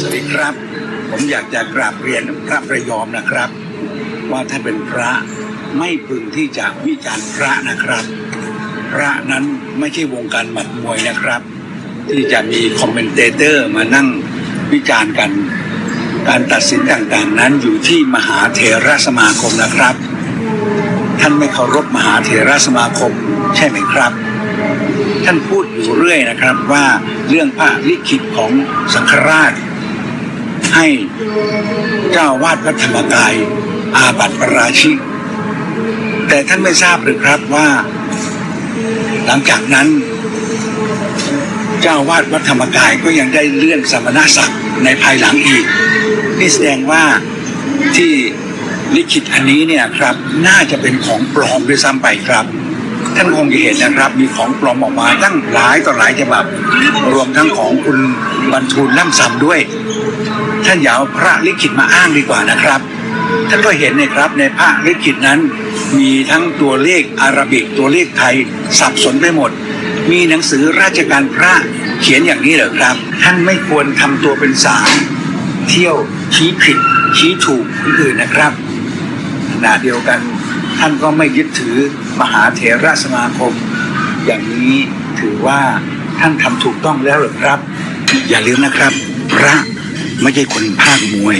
สวัสดีครับ ผมอยากจะกราบเรียนพระประยอมนะครับ ว่าถ้าเป็นพระไม่พึงที่จะวิจารณ์พระนะครับ พระนั้นไม่ใช่วงการหมัดมวยนะครับ ที่จะมีคอมเมนเตเตอร์มานั่งวิจารณ์กัน การตัดสินต่างๆ นั้นอยู่ที่มหาเถรสมาคมนะครับ ท่านไม่เคารพมหาเถรสมาคมใช่ไหมครับ ท่านพูดอยู่เรื่อยนะครับว่าเรื่องพระลิขิตของสังฆราช ให้เจ้าวาดวัดธรรมกาย อาบัติปราชิก แต่ท่านไม่ทราบหรือครับว่า หลังจากนั้น เจ้าวาดวัดธรรมกายก็ยังได้เลื่อนสมณศักดิ์ในภายหลังอีกนี่แสดงว่าที่ลิขิตอันนี้เนี่ยครับ น่าจะเป็นของปลอมด้วยซ้ำไปครับ ท่านคงจะเห็นนะครับ มีของปลอมออกมาตั้งหลายต่อหลายฉบับ รวมทั้งของคุณบรรทูลล่ำซำด้วย ท่านอย่าเอาพระลิขิตมาอ้างดีกว่านะครับ ท่านก็เห็นนะครับในพระลิขิตนั้น มีทั้งตัวเลขอาราบิกตัวเลขไทยสับสนไปหมด มีหนังสือราชการพระเขียนอย่างนี้เหรอครับ ท่านไม่ควรทำตัวเป็นสารเที่ยวชี้ผิดชี้ถูกคนอื่นนะครับขณะเดียวกัน ท่านก็ไม่ยึดถือมหาเถรสมาคม อย่างนี้ถือว่าท่านทำถูกต้องแล้วหรือครับ อย่าลืมนะครับ พระไม่ใช่คนภาคมวย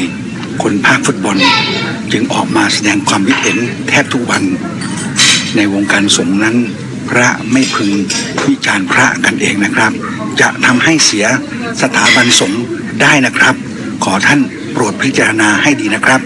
คนภาคฟุตบอล จึงออกมาแสดงความคิดเห็นแทบทุกวัน ในวงการสงฆ์นั้น พระไม่พึงวิจารณ์พระกันเองนะครับ จะทำให้เสียสถาบันสงฆ์ได้นะครับ ขอท่านโปรดพิจารณาให้ดีนะครับ